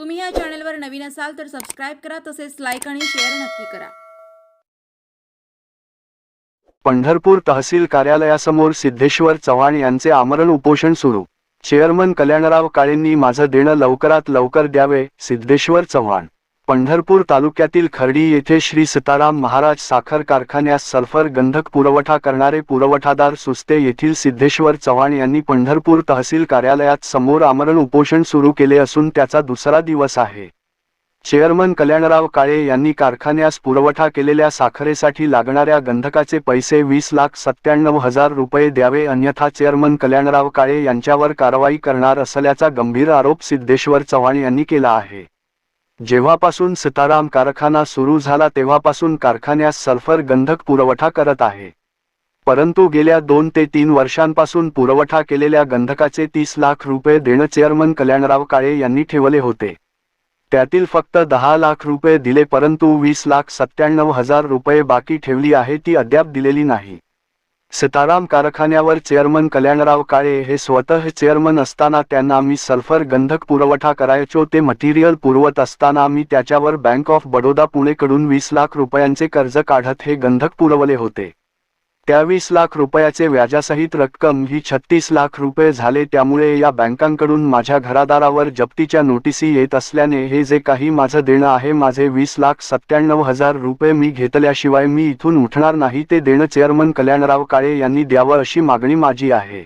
तुम्ही या चॅनलवर नवीन असाल तर सबस्क्राईब करा तसेच लाईक आणि शेअर नक्की करा. पंढरपूर तहसील कार्यालयासमोर सिद्धेश्वर चव्हाण यांचे आमरण उपोषण सुरू. चेअरमन कल्याणराव काळेंनी माझं देणं लवकरात लवकर द्यावे सिद्धेश्वर चव्हाण. पंढरपूर तालुक्यातील खर्डी येथे श्री सीताराम महाराज साखर कारखान्यास सल्फर गंधक पुरवठा करणारे पुरवठादार सुस्ते येथील सिद्धेश्वर चव्हाण यांनी पंढरपूर तहसील कार्यालयात समोर आमरण उपोषण सुरू केले असून त्याचा दुसरा दिवस आहे. चेअरमन कल्याणराव काळे यांनी कारखान्यास पुरवठा केलेल्या साखरेसाठी लागणाऱ्या गंधकाचे पैसे वीस लाख सत्त्याण्णव हजार रुपये द्यावे अन्यथा चेअरमन कल्याणराव काळे यांच्यावर कारवाई करणार असल्याचा गंभीर आरोप सिद्धेश्वर चव्हाण यांनी केला आहे. जेव्हापासून सीताराम कारखाना सुरू झाला तेव्हापासून कारखान्यास सल्फर गंधक पुरवठा करत आहे. परंतु गेल्या दोन ते तीन वर्षांपासून पुरवठा केलेल्या गंधकाचे तीस लाख रुपये देणं चेअरमन कल्याणराव काळे यांनी ठेवले होते. त्यातील फक्त दहा लाख रुपये दिले परंतु वीस लाख सत्त्याण्णव हजार रुपये बाकी ठेवली आहे ती अद्याप दिलेली नाही. सीताराम कारखान्यावर चेअरमन कल्याणराव काळे हे स्वतः चेअरमन असताना त्यांना मी सल्फर गंधक पुरवठा करायचो ते मटेरियल पुरवत असताना मी त्याच्यावर बँक ऑफ बडोदा पुणेकडून वीस लाख रुपयांचे कर्ज काढत हे गंधक पुरवले होते. त्यावीस लाख रुपयाचे व्याजासहित रक्कम ही छत्तीस लाख रुपये झाले त्यामुळे या बँकांकडून माझ्या घरादारावर जप्तीच्या नोटिसी येत असल्याने हे जे काही माझं देणं आहे माझे वीस लाख सत्त्याण्णव हजार रुपये मी घेतल्याशिवाय मी इथून उठणार नाही ते देणं चेअरमन कल्याणराव काळे यांनी द्यावं अशी मागणी माझी आहे.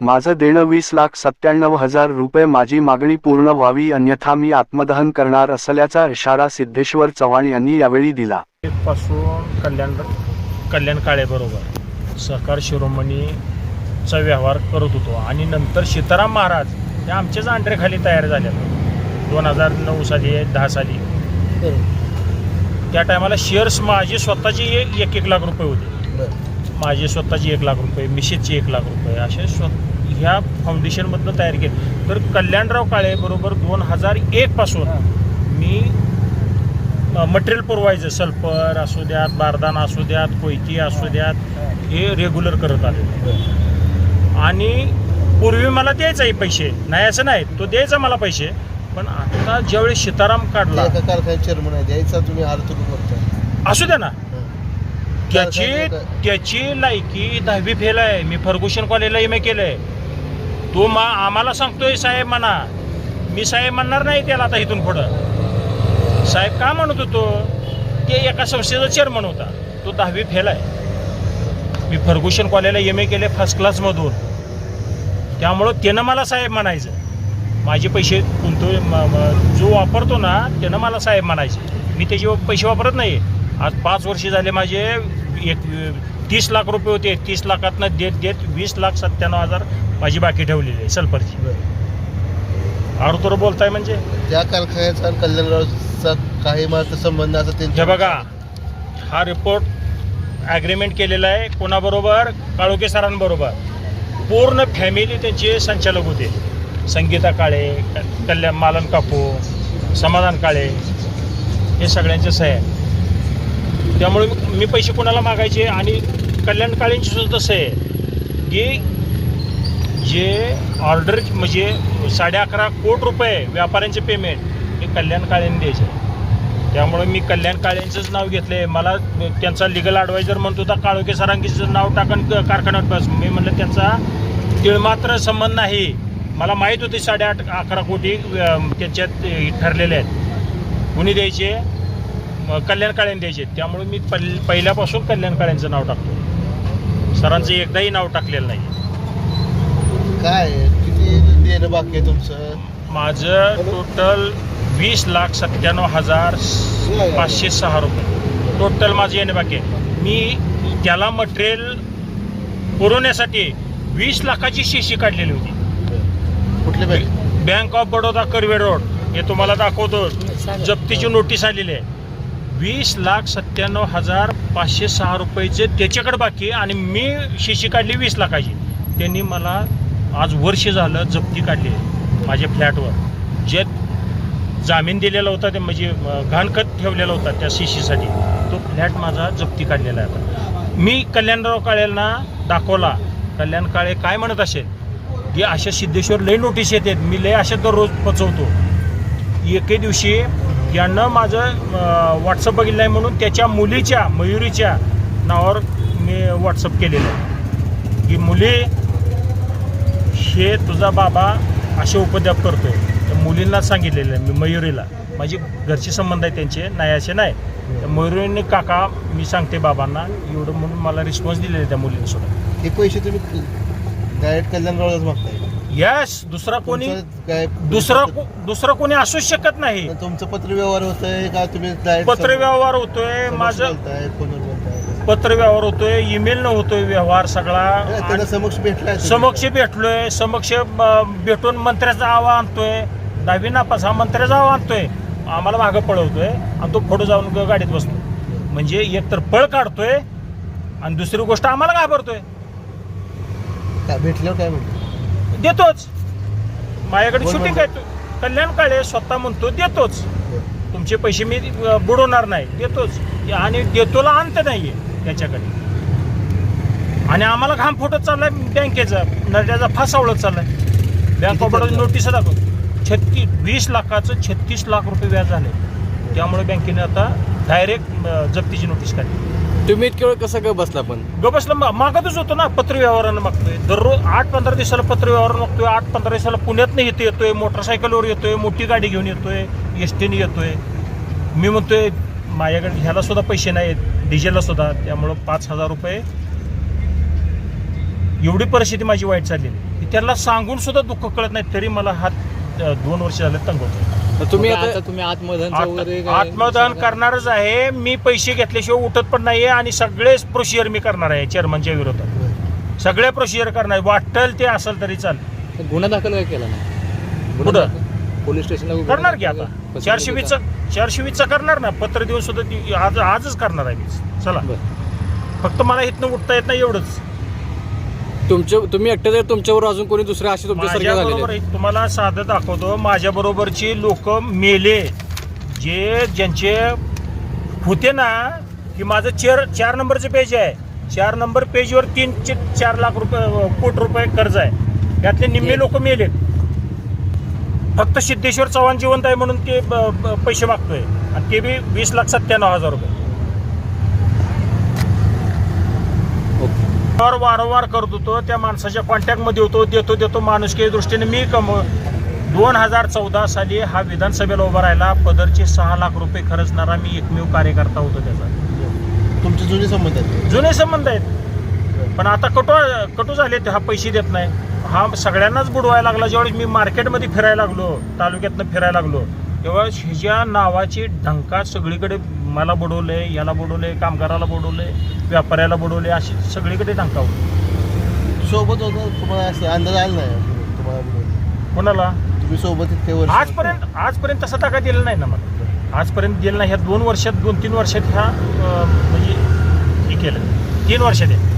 माझं देणं वीस लाख सत्त्याण्णव हजार रुपये माझी मागणी पूर्ण व्हावी अन्यथा मी आत्मदहन करणार असल्याचा इशारा सिद्धेश्वर चव्हाण यांनी यावेळी दिला. कल्याण काळेबरोबर सहकार शिरोमणीचा व्यवहार करत होतो. आणि नंतर सीताराम महाराज हे आमच्याच अंडरेखाली तयार झाले दोन हजार नऊ साली दहा साली. त्या टायमाला शेअर्स माझे स्वतःचे एक एक एक लाख रुपये होते. माझे स्वतःचे एक लाख रुपये मिसेसचे एक लाख रुपये असे स्व ह्या फाउंडेशनमधनं तयार केले. तर कल्याणराव काळे बरोबर दोन हजार एकपासून मी मटेरियल पुरवायचं. सल्फर असू द्यात बारदाना असू द्यात कोयती असू द्यात हे रेग्युलर करत आले. आणि पूर्वी मला द्यायचा आहे पैसे. नाही असं नाही तो द्यायचा मला पैसे. पण आता ज्यावेळी सीताराम काढला द्यायचा तुम्ही असू द्या ना. त्याची त्याची लायकी दहावी फेल आहे. मी फर्गुशन कॉलेजला एम ए केलंय. तो मा आम्हाला सांगतोय साहेब म्हणा. मी साहेब म्हणणार नाही त्याला आता इथून पुढं. साहेब का म्हणत होतो? ते एका संस्थेचा चेअरमन होता. तो दहावी फेल आहे. मी फर्गुशन कॉलेजला एम ए केले फर्स्ट क्लासमधून त्यामुळं त्यानं मला साहेब म्हणायचं. माझे पैसे गुंतव म- जो वापरतो ना त्यानं मला साहेब म्हणायचे. मी त्याचे पैसे वापरत नाही आज पाच वर्षे झाले माझे एक तीस लाख रुपये होते. तीस लाखातनं देत देत वीस लाख सत्त्याण्णव हजार माझी बाकी ठेवलेली आहे सल्फरची. आडतोर बोलताय म्हणजे? त्या कारखान्याचा आणि कल्याणरावचा काही माझा संबंध असा हे त्यांच्या बघा हा रिपोर्ट ॲग्रीमेंट केलेला आहे कोणाबरोबर? काळोखे सरांबरोबर. पूर्ण फॅमिली त्यांचे संचालक होते. संगीता काळे क- कल्याण मालन कापू समाधान काळे हे सगळ्यांचे सह्या आहे त्यामुळे मी- मी पैसे कोणाला मागायचे आणि कल्याण काळेंची सुद्धा सह्य आहे. की जे ऑर्डर म्हणजे साडे अकरा कोट रुपये व्यापाऱ्यांचे पेमेंट हे कल्याण काळेने द्यायचे. त्यामुळे मी कल्याण काळेंचंच नाव घेतलं आहे मला त्यांचा लिगल ॲडवायझर म्हणतो होता काळोखे सरांकीचं नाव टाकण क- कारखान्यात बस. मी म्हणलं त्यांचा तिळमात्र संबंध नाही. मला माहीत होते साडेआठ अकरा कोटी त्यांच्यात ठरलेले आहेत. कुणी द्यायचे? कल्याण काळ्याने द्यायचे. त्यामुळे मी पल पहिल्यापासून कल्याण काळ्यांचं नाव टाकतो सरांचं एकदाही नाव टाकलेलं नाही. काय? किती देणं बाकी आहे तुमचं? माझं टोटल वीस लाख सत्त्याण्णव हजार पाचशे सहा रुपये. टोटल माझं येणे बाकी आहे. मी त्याला मटेरियल पुरवण्यासाठी वीस लाखाची शिशी काढलेली होती. कुठले bank bank of Baroda Karve road हे तुम्हाला दाखवतो. जप्तीची नोटीस आलेली आहे. वीस लाख सत्त्याण्णव हजार पाचशे सहा रुपयाचे त्याच्याकडे बाकी आहे आणि मी शिशी काढली वीस लाखाची. त्यांनी मला आज वर्ष झालं जप्ती काढली आहे माझ्या फ्लॅटवर. जे जामीन दिलेला होता ते म्हणजे घाणखत ठेवलेला होता त्या सी सीसाठी तो फ्लॅट माझा जप्ती काढलेला आहे आता. मी कल्याणराव काळेंना दाखवला. कल्याण काळे काय म्हणत असेल? की अशा सिद्धेश्वर लय नोटीस येते मी लय अशा दररोज पचवतो. एके दिवशी यानं माझं व्हॉट्सअप बघितलं आहे म्हणून त्याच्या मुलीच्या मयुरीच्या नावावर मी व्हॉट्सअप केलेलं आहे. की मुली हे तुझा बाबा असे उपद्याप करतोय. त्या मुलींना सांगितलेलं आहे मी मयुरीला. माझी घरचे संबंध आहे त्यांचे नाही असे नाही. मयुरीने काका मी सांगते बाबांना एवढं म्हणून मला रिस्पॉन्स दिलेला आहे त्या मुलीने सुद्धा हे पैसे तुम्ही डायरेक्ट कल्याणरावलाच मागताय यस दुसरा कोणी तुमचं काय दुसरा को- दुसरं कोणी असूच शकत नाही. तुमचं पत्र व्यवहार होतंय का? तुम्ही डायरेक्ट पत्र व्यवहार होतोय माझं बोलताय फोनवर बोलताय पत्र व्यवहार होतोय ईमेल न होतोय व्यवहार सगळा. समक्ष भेटलाय तुम्ही. समक्ष भेटलोय समक्ष अ, भेटून मंत्र्याचा आवा आणतोय. दहावी नापास हा मंत्र्याचा आवा आणतोय. आम्हाला मागं पळवतोय आणि तो फोटो जाऊन ग- गाडीत बसतो म्हणजे एक तर पळ काढतोय आणि दुसरी गोष्ट आम्हाला घाबरतोय. काय भेटल्यावर काय म्हणतो? देतोच. माझ्याकडे शूटिंग? आहे. कल्याण काळे स्वतः म्हणतो देतोच. तुमचे पैसे मी अ, बुडवणार नाही. देतोच. आणि देतोला अंत नाहीये. त्याच्याकडे आणि आम्हाला घाम फुटत चाललाय बँकेचा नद्याचा फासावळत चाललाय. बँक ऑफ बडोदा नोटीस दाखव. छत्तीस वीस लाखाचं छत्तीस लाख रुपये व्याज झाले. त्यामुळे बँकेने आता डायरेक्ट जप्तीची नोटीस काढली. तुम्ही इतके वेळ कसं काय बसला पण? ग बसलं मागतच होतो ना पत्र व्यवहारानं मागतोय. दररोज आठ पंधरा दिवसाला पत्र व्यवहार मागतोय आठ पंधरा दिवसाला पुण्यात इथे येतोय मोटरसायकलवर येतोय मोठी गाडी घेऊन येतोय एस टीने येतोय. मी म्हणतोय माझ्याकडे ह्याला सुद्धा पैसे नाहीत डिझेलला सुद्धा. त्यामुळं पाच हजार रुपये. एवढी परिस्थिती माझी वाईट चाललेली की त्याला सांगून सुद्धा दुःख कळत नाही तरी मला हात दोन वर्ष झाले तंग होतो तुम्ही आता आता तुम्ही आत्मदहनचं वगैरे आत- काय- आत्मदान करणारच आहे. मी पैसे घेतल्याशिवाय उठत पण नाहीये आणि सगळेच प्रोसिजर मी करणार आहे चेअरमनच्या विरोधात. सगळे प्रोसिजर करणार आहे. वाटेल ते असेल तरी चाल गुन्हा दाखल काय केला नाही? गुन्हा पोलीस स्टेशनला करणार की आता? चारशे वीसचा चारशे वीसचा करणार ना? पत्र देऊन सुद्धा ती आज आजच करणार आहे मी चला. फक्त मला इथनं उठता येत नाही एवढंच. तुमच्या तुम्ही एकटे जर तुमच्यावर अजून कोणी दुसरे असे बरोबर आहेत. तुम्हाला साधं दाखवतो. माझ्या बरोबरची लोक मेले. जे ज्यांचे होते ना की माझं चार चार नंबरचं पेज आहे. चार नंबर पेजवर तीन चे- चार लाख रुपये कोटी रुपये कर्ज आहे. यातले निम्मे लोक मेले फक्त सिद्धेश्वर चव्हाण जिवंत आहे म्हणून ते पैसे मागतोय. आणि ते बी वीस लाख सत्त्याण्णव हजार रुपये. वारंवार वारंवार करत होतो त्या माणसाच्या कॉन्टॅक्टमध्ये होतो देतो देतो माणुसकी दृष्टीने मी कम दोन हजार चौदा साली हा विधानसभेला उभा राहिला पदरचे सहा लाख रुपये खर्चणारा मी एकमेव कार्यकर्ता होतो त्याचा. तुमचे जुने संबंध आहेत. जुने संबंध आहेत. पण आता कटू कटू झाले हा पैसे देत नाही. हा सगळ्यांनाच बुडवायला लागला. ज्यावेळेस मी मार्केटमध्ये फिरायला लागलो तालुक्यातनं फिरायला लागलो तेव्हा ह्याच्या नावाची ढंका सगळीकडे मला बुडवले याला बुडवले कामगाराला बुडवले व्यापाऱ्याला बुडवले अशी सगळीकडे ढंका होती. सोबत होतं तुम्हाला असं अंदाज आला नाही. तुम्हाला कोणाला? तुम्ही सोबत इतके आजपर्यंत आजपर्यंत तसा टाका दिला नाही ना मला. आजपर्यंत दिला नाही. ह्या दोन वर्षात दोन तीन वर्षात ह्या म्हणजे हे केलं. तीन वर्षात आहे.